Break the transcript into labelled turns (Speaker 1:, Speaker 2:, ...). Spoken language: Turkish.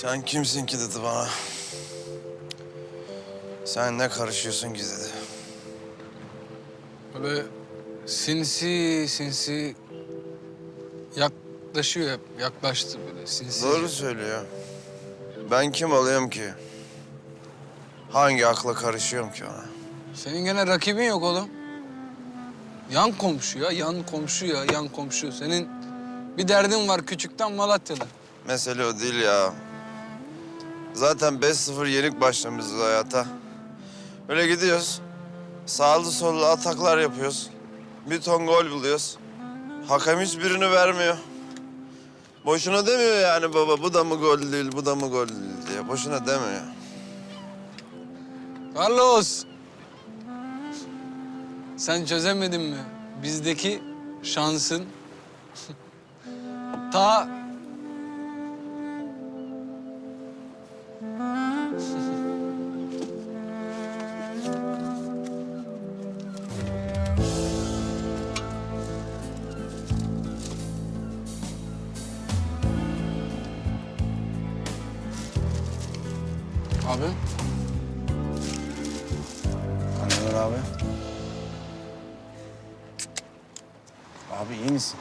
Speaker 1: Sen kimsin ki dedi bana. Sen ne karışıyorsun ki dedi.
Speaker 2: Böyle sinsi sinsi yaklaşıyor hep. Yaklaştı böyle sinsi.
Speaker 1: Doğru söylüyor. Ben kim olayım ki? Hangi akla karışıyorum ki ona?
Speaker 2: Senin gene rakibin yok oğlum. Yan komşu ya, yan komşu ya, yan komşu. Senin bir derdin var küçükten Malatya'da.
Speaker 1: Mesele o değil ya. Zaten 5-0 yenik başlamışız hayata. Böyle gidiyoruz. Sağlı sollu ataklar yapıyoruz. Bir ton gol buluyoruz. Hakem hiçbirini vermiyor. Boşuna demiyor yani baba bu da mı gol değil, bu da mı gol değil diye. Boşuna demiyor.
Speaker 2: Carlos! Sen çözemedin mi? Bizdeki şansın ta Abi
Speaker 3: Anladın abi. Abi iyi misin?